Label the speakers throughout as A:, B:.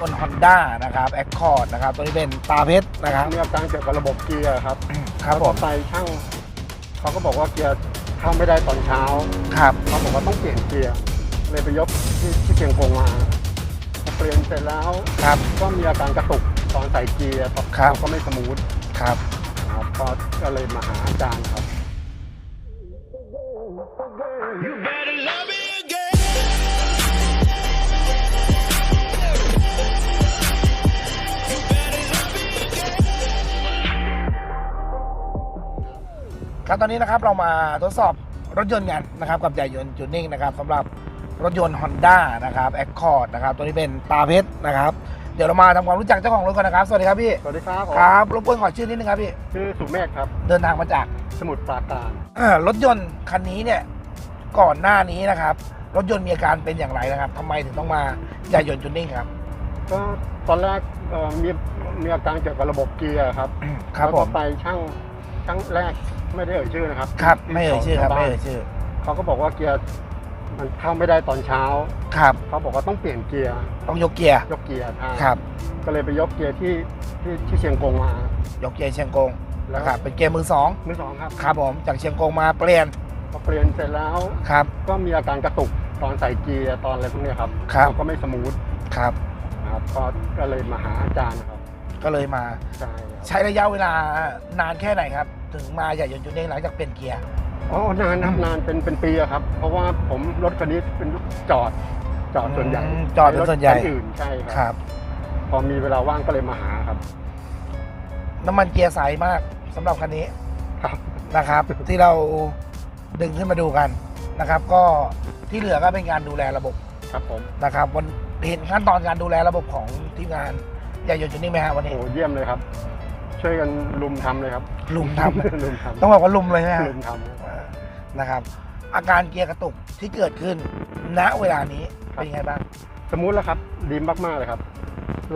A: บน Honda นะครับ Accord นะครับตัวนี้เป็นตาเพชรนะครับ
B: มีอาการเกี่ยวกับระบบเกียร์ครับ
A: ครับผม
B: ไปช่างเขาก็บอกว่าเกียร์เข้าไม่ได้ตอนเช้า
A: ครับ
B: เขาบอกว่าต้องเปลี่ยนเกียร์เลยไปยกที่ที่เชียงกงมาพอเปลี่ยนเสร็จแล้ว
A: ครับ
B: ก็มีอาการกระตุกตอนใส่เกียร์
A: ครับ
B: ก็ไม่สมูท
A: ครับ
B: ครับก็ก็เลยมาหาอาจารย์ครับ
A: ครับตอนนี้นะครับเรามาทดสอบรถยนต์กันนะครับกับใหญ่ยนต์จูนนิ่งนะครับสำหรับรถยนต์ Honda นะครับ Accord นะครับตัวนี้เป็นตาเพชรนะครับ เดี๋ยวเรามาทำความรู้จักเจ้าของรถกันนะครับ สวัสดีครับพี่
B: สวัสดีครับผม
A: ครับรบกวนขอชื่อนิดนึงครับพี่
B: ชื่อสุเมฆครับ
A: เดินทางมาจาก
B: สมุทรปราการ
A: อ่ารถยนต์คันนี้เนี่ยก่อนหน้านี้นะครับ รถยนต์มีอาการเป็นอย่างไรนะครับทำไมถึงต้องมาใหญ่ยนต์จูนนิ่งครับ
B: ก็ตอนแรกเอ่อมีมีอาการเกี่ยวกับระบบเกียร์ครับ
A: ครับ
B: แล้ว
A: ผ
B: ก็
A: ม
B: ไปช่าง ช่างแรกไม่ได้เอ่ยชื่อนะครับ
A: ครับ ไม่เอ่ยชื่อครับ
B: ชาว
A: ไม่
B: บ้าน
A: เอ่ยชื่อ
B: เขาก็บอกว่าเกียร์มันเข้าไม่ได้ตอนเช้า
A: ครับ
B: เขาบอกว่าต้องเปลี่ยนเกียร์
A: ต้องยกเกียร์
B: ยกเกียร์ทาง
A: ครับ
B: ก็เลยไปยกเกียร์ที่ที่ที่เชียงกงมาย
A: กเกียร์เชียงกง
B: แล้ว
A: นะครับเป็นเกียร์มือสอง
B: มือสองครับ
A: ครับผมจากเชียงกงมาเปลี่ยน
B: พอเปลี่ยนเสร็จแล้ว
A: ครับ
B: ก็มีอาการกระตุกตอนใส่เกียร์ตอนอะไรพวกเนี้ยครับ
A: ครับ
B: ก็ไม่สมูท
A: ครับ
B: นะครับก็ก็เลยมาหาอาจารย์ครับ
A: ก็เลยมา
B: ใช่ครับ
A: ใช้ระยะเวลานานแค่ไหนครับ ถึงมาใหญ่ยนต์จูนนิ่งหลังจากเปลี่ยนเกียร์
B: อ๋อนานครับนานเป็นเป็นปีอะครับ เพราะว่าผมรถคันนี้เป็นจอดจอดส่วนใหญ่
A: อืมจอดเป็นส่วนใหญ่
B: รถคัอื่นใช่ค
A: ครับรับ
B: พอมีเวลาว่างก็เลยมาหาครับ
A: น้ำมันเกียร์ใสมากสำหรับคันนี้
B: ครับ
A: นะครับ ที่เราดึงขึ้นมาดูกันนะครับ ก็ที่เหลือก็เป็นการดูแลระบบ
B: ครับผม
A: นะครับวันเห็นขั้นตอนการดูแลระบบของทีมงาน ใหญ่ยนต์จูนนิ่งไหมฮะวันนี้
B: โอ้เยี่ยมเลยครับ ช่วยกันลุมทำเลยครับ
A: ลุมทำ
B: ลุมทำ
A: ต้องบอกว่าลุมเลยนะฮะ
B: ลุมทำ
A: อ่านะครับ อาการเกียร์กระตุกที่เกิดขึ้นณเวลานี้เป็นยังไงบ้าง
B: สมูทแล้วครับ ดีมากๆเลยครับ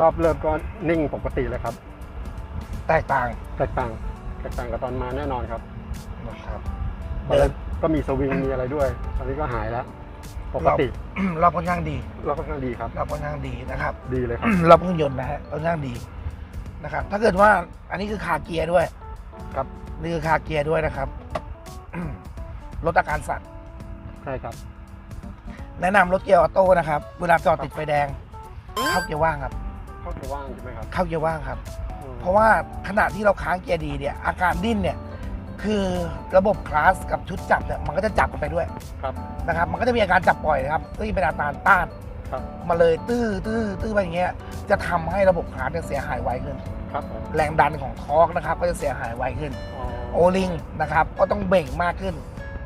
B: รอบเริ่มก็นิ่งปกติเลยครับ
A: แตกต่าง
B: แตกต่างแตกต่างกับตอนมาแน่นอนครับ
A: นะครับ
B: ตอน
A: เดิ
B: แร
A: น
B: กก็มีสวิงมีอะไรด้วย ตอนนี้ก็หายแล้ว ปกติ
A: รอบค่อนข้างดี
B: เราก็ค่อนข้างดีครับ
A: รอบค่อนข้างดีนะครับ
B: ดีเลยครับ
A: รอบเครื่องยนต์นะฮะค่อนข้างดีนะครับ ถ้าเกิดว่าอันนี้คือคาเกียร์ด้วย
B: ครับ
A: นี่คือคาเกียร์ด้วยนะครับลดอาการสั่น
B: ใช่ครับ
A: แนะนำรถเกียร์ออโต้นะครับ เวลาจอดติดไฟแดง เข้าเกียร์ว่างครับ
B: เข้าจะว่างใช่ไหมครับ
A: เข้าเกียร์ว่างครับ
B: อืม
A: เพราะว่าขณะที่เราค้างเกียร์ดีเนี่ย อาการดิ้นเนี่ย คือระบบคลาสกับชุดจับเนี่ยมันก็จะจับกันไปด้วย
B: ครับ นะครับ
A: มันก็จะมีอาการจับปล่อยนะครับซึ่งเป็นอาการต้าน
B: ครับ
A: มาเลยตื้อตื้อตื้อไปอย่างเงี้ยจะทำให้ระบบคลาสเนี่ยเสียหายไวขึ้น
B: ครับผม
A: แรงดันของทอร์กนะครับก็จะเสียหายไวขึ้น
B: อ๋อ
A: โอลิงนะครับก็ต้องเบ่งมากขึ้น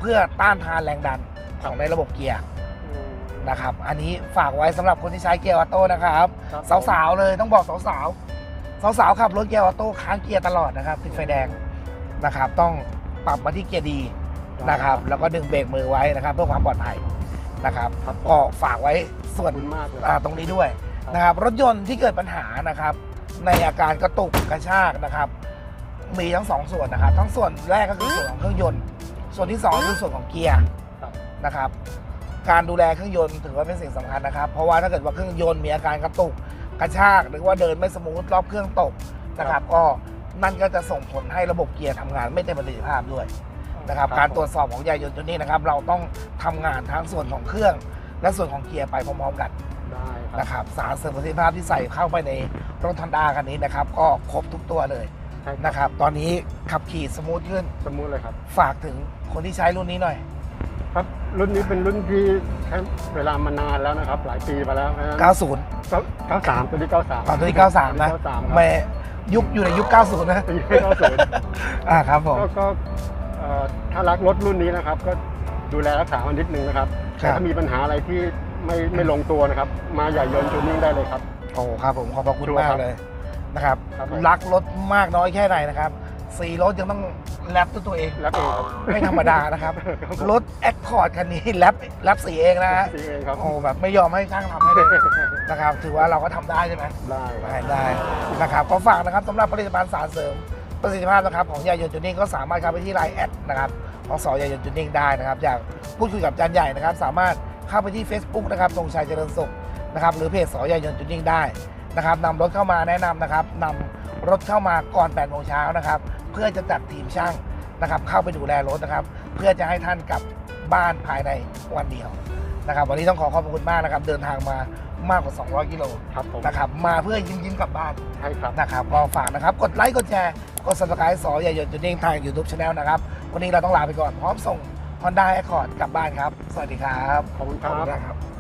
A: เพื่อต้านทานแรงดันของในระบบเกียร์
B: อืม
A: นะครับ อันนี้ฝากไว้สำหรับคนที่ใช้เกียร์ออโต้นะครับ
B: ครับ
A: สาวๆเลยต้องบอกสาวๆสาวๆขับรถเกียร์ออโต้ค้างเกียร์ตลอดนะครับติดไฟแดง นะครับ ต้องปรับมาที่เกียร์ดีนะครับ แล้วก็ดึงเบรกมือไว้นะครับ เพื่อความปลอดภัยนะครับ
B: ครับ
A: ก็ฝากไว้ส่
B: ข
A: ว
B: อนบคุณมากเลย
A: อ่าตรงนี้ด้วย
B: ครับ
A: นะครับ รถยนต์ที่เกิดปัญหานะครับ ในอาการกระตุกกระชากนะครับ มีทั้งสองส่วนนะครับ ทั้งส่วนแรกก็คือส่วนของเครื่องยนต์ ส่วนที่สองคือส่วนของเกียร์
B: ครับ
A: นะครับ การดูแลเครื่องยนต์ถือว่าเป็นสิ่งสำคัญนะครับ เพราะว่าถ้าเกิดว่าเครื่องยนต์มีอาการกระตุกกระชาก หรือว่าเดินไม่สมูทรอบเครื่องตกนะครับ ก็ นั่นก็จะส่งผลให้ระบบเกียร์ทำงานไม่เต็มประสิทธิภาพด้วยนะครับการตรวจสอบของยานยนต์ตัวนี้นะครับ เราต้องทำงานทั้งส่วนของเครื่อง และส่วนของเกียร์ไปพร้อมๆกัน
B: ได้ครับ
A: นะครับสารเสริมประสิทธิภาพที่ใส่เข้าไปในรถทันดาคันนี้นะครับ ก็ครบทุกตัวเลย
B: ใช่ครับ
A: นะครับ ตอนนี้ขับขี่สมูทขึ้น
B: สมูทเลยครับ
A: ฝากถึงคนที่ใช้รุ่นนี้หน่อย
B: ครับรุ่นนี้เป็นรุ่นที่ใช้เวลามานานแล้วนะครับ หลายปีมาแล้วนะ
A: 90
B: เก้าสามตัวนี้เก้าสาม
A: ตอนตัวนี้93นะ
B: เก้าสามครับ
A: ไม่ ยุคอยู่ในยุค 90 นะ
B: ตัวนี้เก้าศูนย์
A: อ่าครับผม
B: ก็ก็เอ่อถ้ารักรถรุ่นนี้นะครับ ก็ดูแลรักษามันนิดนึงนะครับ
A: ครั
B: แต่
A: บ
B: ถ้ามีปัญหาอะไรที่ไม่ไม่ลงตัวนะครับ มาใหญ่ยนต์จูนิ่งได้เลยครับ
A: โอ้ครับผมขอบพระคุณ
B: ชัวร์
A: มาก
B: ครับ
A: เลยนะครับ
B: ครับผม
A: รักรถมากน้อยแค่ไหนนะครับ สีรถยังต้องแรปด้วยตัวเอง
B: แล้วเองครับ
A: ไม่ธรรมดานะครับ
B: ครับผม
A: รถแอคคอร์ดคันนี้แรปแรปสีเองนะฮะ
B: สีเองครับ
A: โอ้แบบไม่ยอมให้ช่างทำให้เลยนะครับ ถือว่าเราก็ทำได้ใช่ไหม
B: ได้ค
A: ได้
B: รับ
A: ได้นะครับก็ฝากนะครับสำหรับผลิตภัณฑ์สารเสริมประสิทธิภาพนะครับของยายนต์จูนิ่งก็สามารถเข้าไปที่ไลน์แอดนะครับของสอยายนต์จูนิ่งได้นะครับ อยากพูดคุยกับอาจารย์ใหญ่นะครับ สามารถเข้าไปที่ Facebook นะครับตรงชัยเจริญสุขนะครับหรือเพจสอยายนต์จูนิ่งได้นะครับนำรถเข้ามาแนะนำนะครับนำ รถเข้ามาก่อน8โมงเช้านะครับ เพื่อจะจัดทีมช่างนะครับ เข้าไปดูแลรถนะครับ เพื่อจะให้ท่านกลับบ้านภายในวันเดียวนะครับ วันนี้ต้องขอขอบคุณมากนะครับ เดินทางมามากกว่า 200 กิโล
B: ครับผม
A: นะครับ มาเพื่อยิ้มยิ้มๆกลับบ้าน
B: ใช่ครับ
A: นะครับก็ฝากนะครับ กดไลค์กดแชร์กด subscribe สออย่าหยุดจุดนิ่งทาง YouTube Channel นะครับ วันนี้เราต้องลาไปก่อนพร้อมส่ง Honda Accord กลับบ้านครับ สวัสดีครับ
B: ขอบคุณครับ
A: ครับ